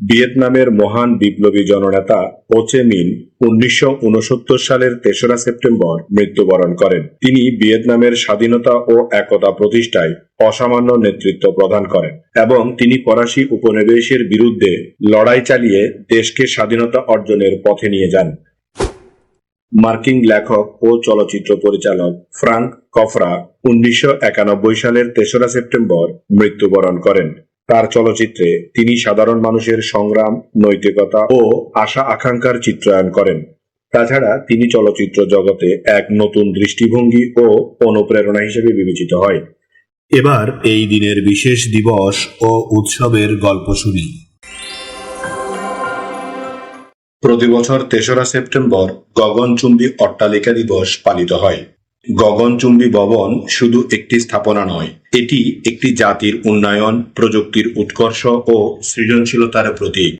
ভিয়েতনামের মহান বিপ্লবী জননেতা ওচে মিন উনিশশো সালের তেসরা সেপ্টেম্বর মৃত্যুবরণ করেন। তিনি ভিয়েতনামের স্বাধীনতা ও একতা প্রতিষ্ঠায় অসামান্য নেতৃত্ব প্রদান করেন এবং তিনি ফরাসি উপনিবেশের বিরুদ্ধে লড়াই চালিয়ে দেশকে স্বাধীনতা অর্জনের পথে নিয়ে যান। মার্কিন লেখক ও চলচ্চিত্র পরিচালক ফ্রাঙ্ক কফরা উনিশশো একানব্বই সালের তেসরা সেপ্টেম্বর মৃত্যুবরণ করেন। তার চলচ্চিত্রে তিনি সাধারণ মানুষের সংগ্রাম, নৈতিকতা ও আশা আকাঙ্ক্ষার চিত্রায়ন করেন। তাছাড়া তিনি চলচ্চিত্র জগতে এক নতুন দৃষ্টিভঙ্গি ও অনুপ্রেরণা হিসেবে বিবেচিত হয়। এবার এই দিনের বিশেষ দিবস ও উৎসবের গল্প শুনি। প্রতি বছর তেসরা সেপ্টেম্বর গগনচুম্বী অট্টালিকা দিবস পালিত হয়। গগনচুম্বী ভবন শুধু একটি স্থাপনা নয়, এটি একটি জাতির উন্নয়ন, প্রযুক্তির উৎকর্ষ ও সৃজনশীলতার প্রতীক।